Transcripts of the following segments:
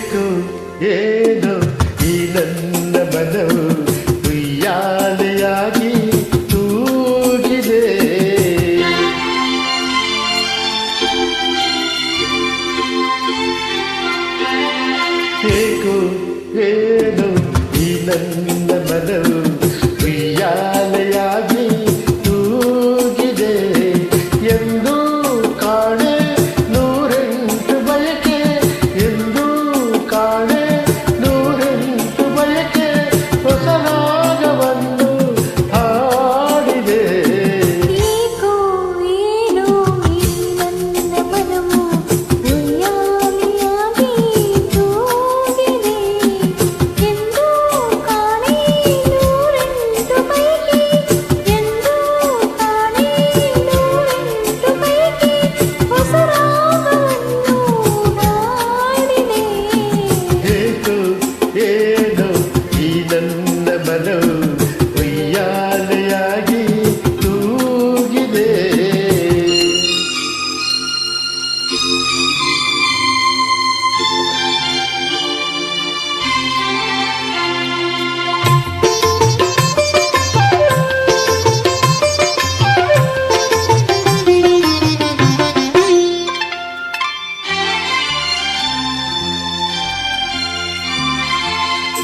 ಬೇಕು ಏನು ಈ ನನ್ನ ಮನವು ತುಯ್ಯಾಲೆಯಾಗಿ ತೂಗಿದೆ ಬೇಕು ಏನು ಈ ನನ್ನ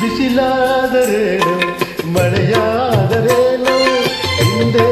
ಬಿಸಿಲಾದರೆ ಮಳೆಯಾದರೇನು ಎಂದೇ